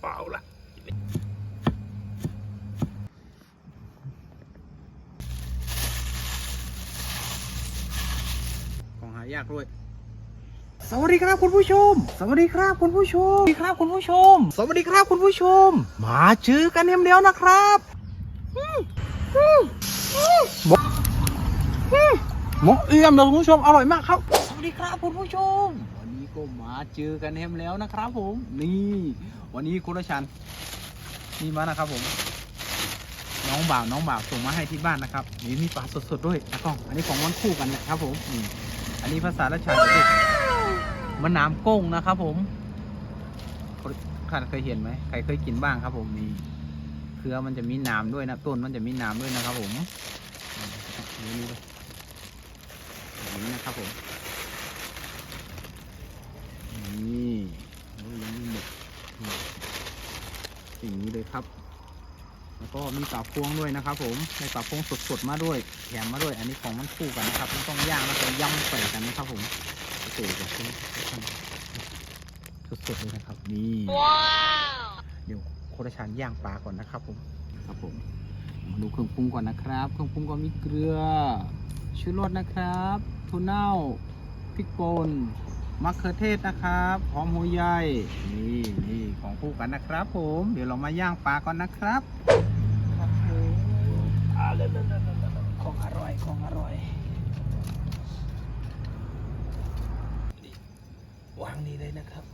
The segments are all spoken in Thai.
เปล่าล่ะของหายากด้วย สวัสดีครับคุณผู้ชม สวัสดีครับคุณผู้ชม สวัสดีครับคุณผู้ชม สวัสดีครับคุณผู้ชม มาเจอกันเดียวนะครับอืมอืมอืมหมกอืมหมกเอี่ยมเลยคุณผู้ชม อร่อยมากครับ สวัสดีครับคุณผู้ชม วันนี้ก็มาเจอกันเฮมแล้วนะครับผม นี่ วันนี้คุณชันนี่มานะครับผม น้องบ่าวน้องบ่าวส่งมาให้ที่บ้านนะครับนี่มีปลาสดๆด้วยนะกล้อง อันนี้ของวันคู่กันนะครับผมอันนี้ภาษาราชาเรียกมันน้ำก้งนะครับ ผมท่านเคยเห็นไหมใครเคยกินบ้างครับ ผมนี่เครือมันจะมีน้ำด้วยนะต้นมันจะมีน้ำด้วยนะครับ ผมนี่นี่นี้นะครับผมนี่ยัง ไม่หมดนี่อย่างนี้เลยครับ แล้วก็มีปลาพวงด้วยนะครับ ผมในปลาพวงสดๆมาด้วยแถมมาด้วย อันนี้ของมันคู่กันนะครับมันต้องย่างแล้วก็ย่ำใส่กันนะครับ ผมโอ้โหแบบนี้สดๆเลยนะครับนี่เดี๋ยวโคตรชานย่างปลาก่อนนะครับ ผมครับผมมาดูเครื่องปรุงก่อนนะครับ เครื่องปรุงก็มีเกลือชูรสนะครับทูน่าพริกป่น มะเขือเทศนะครับหอมหัวใหญ่นี่นี่ของคู่กันนะครับ ผม เดี๋ยวเรามาย่างปลาก่อนนะครับครับผมอ่าเลิศๆๆๆของอร่อยของอร่อยวางนี่เลยนะครับ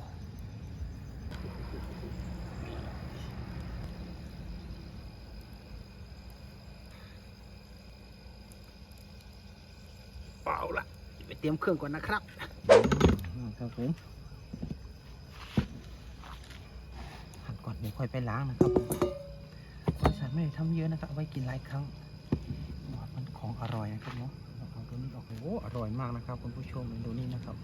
เปล่าละไปเตรียมเครื่องก่อนนะครับ ครับผมหั่นก่อนเดี๋ยวค่อยไปล้างนะครับบริษัทไม่ได้ทำเยอะนะครับเอาไว้กินหลายครั้งมันของอร่อยนะครับเนาะเราเอาตัวนี้ออกโอ้โหอร่อยมากนะครับคุณผู้ชมดูนี่นะครับ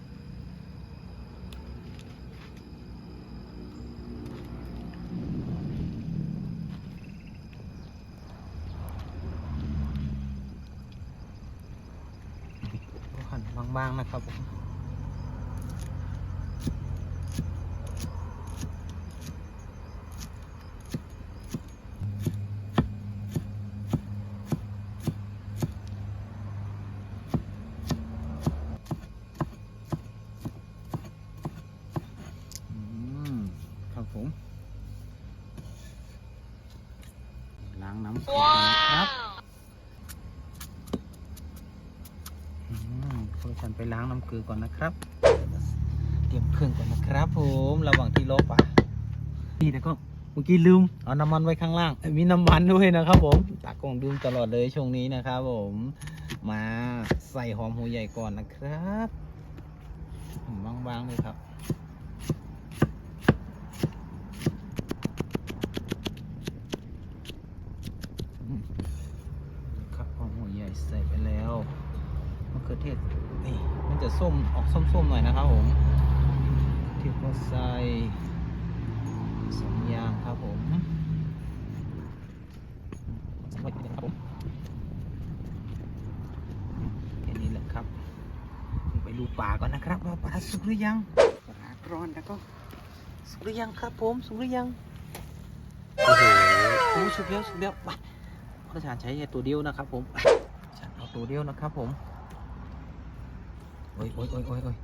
หั่นบางๆนะครับผมอืมครับผม ล้างน้ำก่อนนะครับอืมฉันไปล้างน้ำเกลือก่อนนะครับ เตรียมเครื่องก่อนนะครับ ผมระหว่างที่รอป่านี่แต่ก็เมื่อกี้ลืมเอาน้ำมันไว้ข้างล่าง มีน้ำมันด้วยนะครับ ผมตากล้องดื่มตลอดเลยช่วงนี้นะครับ ผม มาใส่หอมหัวใหญ่ก่อนนะครับบางๆเลยครับหอมหัวใหญ่ใส่ไปแล้ว มะเขือเทศนี่มันจะส้มออกส้มๆหน่อยนะครับ ผมเทียบก็ใส่สองอย่างครับผมใส่ไปเลยครับผมแค่นี้แหละครับ ไปดูปลาก่อนนะครับว่าปลาสุกหรือยังปลาร้อนแล้วก็สุกหรือยังครับผมสุกหรือยังโอ้โหโอ้สุกแล้วสุกแล้วไปพระอาจารย์ใช้แค่ตัวเดียวนะครับผมฉันเอาตัวเดียวนะครับผม โอ้ยโอ้ยโอ้ยโอ้ยโอ้ย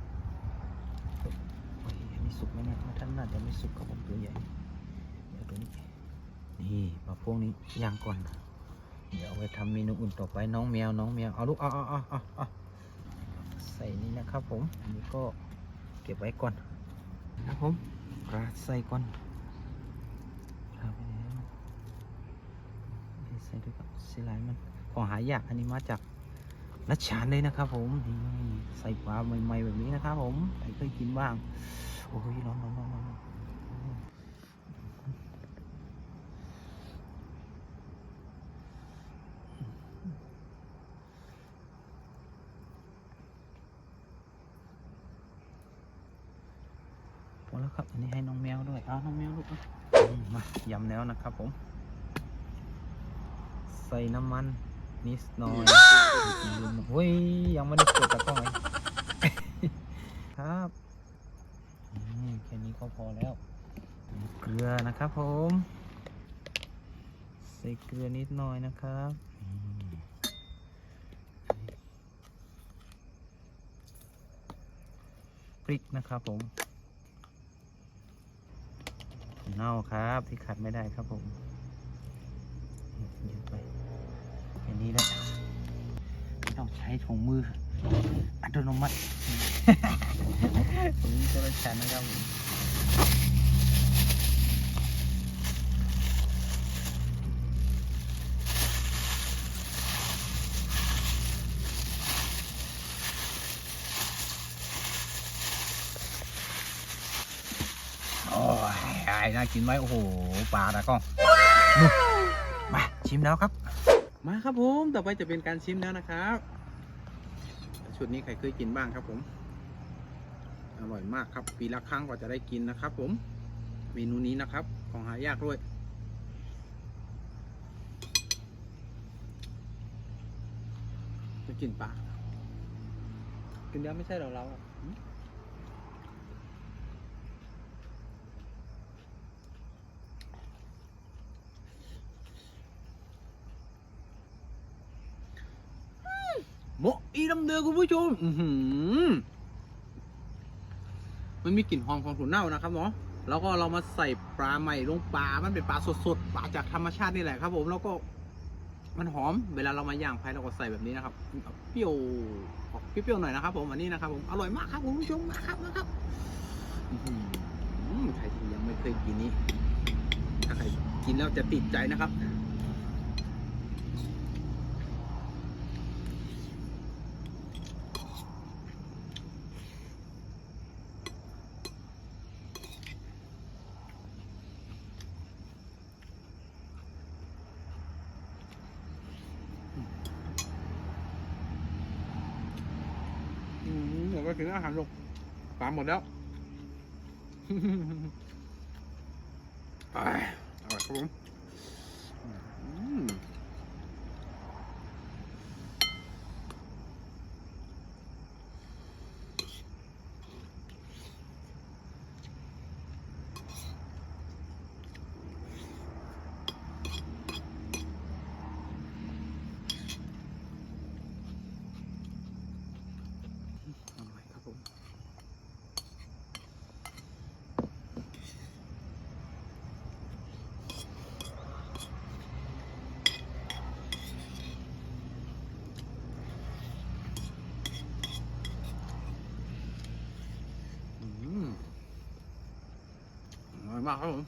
โอ้ยอันนี้ สุกไหมเนี่ยท่านน่าจะไม่สุกครับผมตัวใหญ่เดี๋ยวตัวนี้นี่ปลาพวกนี้ย่างก่อน เดี๋ยวเอาไปทำเมนูอื่นต่อไปน้องแมวน้องแมวเอาลูกเอาเอาเอาเอาเอาใส่นี่นะครับผมอันนี้ก็เก็บไว้ก่อนนะครับผมราดใส่ก่อนราดไปแล้วใส่ด้วยกับสีลายมันของหายากอันนี้มาจากรัชชานเลยนะครับผม ใส่ปลาใหม่ๆแบบนี้นะครับผมใครเคยกินบ้าง โอ้ยร้อนร้อนร้อนร้อนพอแล้วครับ อันนี้ให้น้องแมวด้วยเอาน้องแมวลูกเอาอืมมายำแล้วนะครับผม ใส่น้ำมันนิดหน่อยเฮ้ย ยังไม่ได้เปิดตะกล้องเลยครับอืม แค่นี้ก็พอแล้วเกลือนะครับผมใส่เกลือนิดหน่อยนะครับพริกนะครับผมเน่าครับที่ขัดไม่ได้ครับผมเยอะไปแค่นี้และไม่ต้องใช้ถุงมืออัตโนมัติ ถุงตัวละชั้นนะครับผมโอ้ยน่ากินไหมโอ้โหปลาตะก้องนู่นมาชิมแล้วครับ มาครับผม ต่อไปจะเป็นการชิมแล้วนะครับ ชุดนี้ใครเคยกินบ้างครับผม อร่อยมากครับ ปีละครั้งกว่าจะได้กินนะครับ ผม เมนูนี้นะครับ ของหายากด้วย จะกินปลากินเดียวไม่ใช่เหรอเราหมโมะอีน้ำเดือคุณผู้ชม อือหือ มันมีกลิ่นหอมของถั่วเน่านะครับเนาะแล้วก็เรามาใส่ปลาใหม่ลงปลา มันเป็นปลาสดๆ ปลาจากธรรมชาตินี่แหละครับผม แล้วก็มันหอม เวลาเรามาย่างไฟเราก็ใส่แบบนี้นะครับ เปรี้ยวออกเปรี้ยวๆหน่อยนะครับ ผมอันนี้นะครับ ผม อร่อยมากครับคุณผู้ชมนะครับนะครับใครที่ยังไม่เคยกินนี้ ถ้าใครกินแล้วจะติดใจนะครับ อืมเดี๋ยวก็กินอาหารลูกปลาหมดแล้วไปอร่อยครับผมอืมอร่อยครับผม อืม อร่อยมากครับผม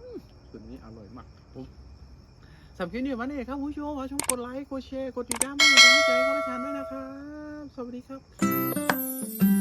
อืมส่วนนี้อร่อยมากครับผมสำหรับคลิปนี้วันนี้ครับผู้ชมขอชมกดไลค์กดแชร์กดติดตามให้กำลังใจกดละชันด้วยนะครับ สวัสดีครับ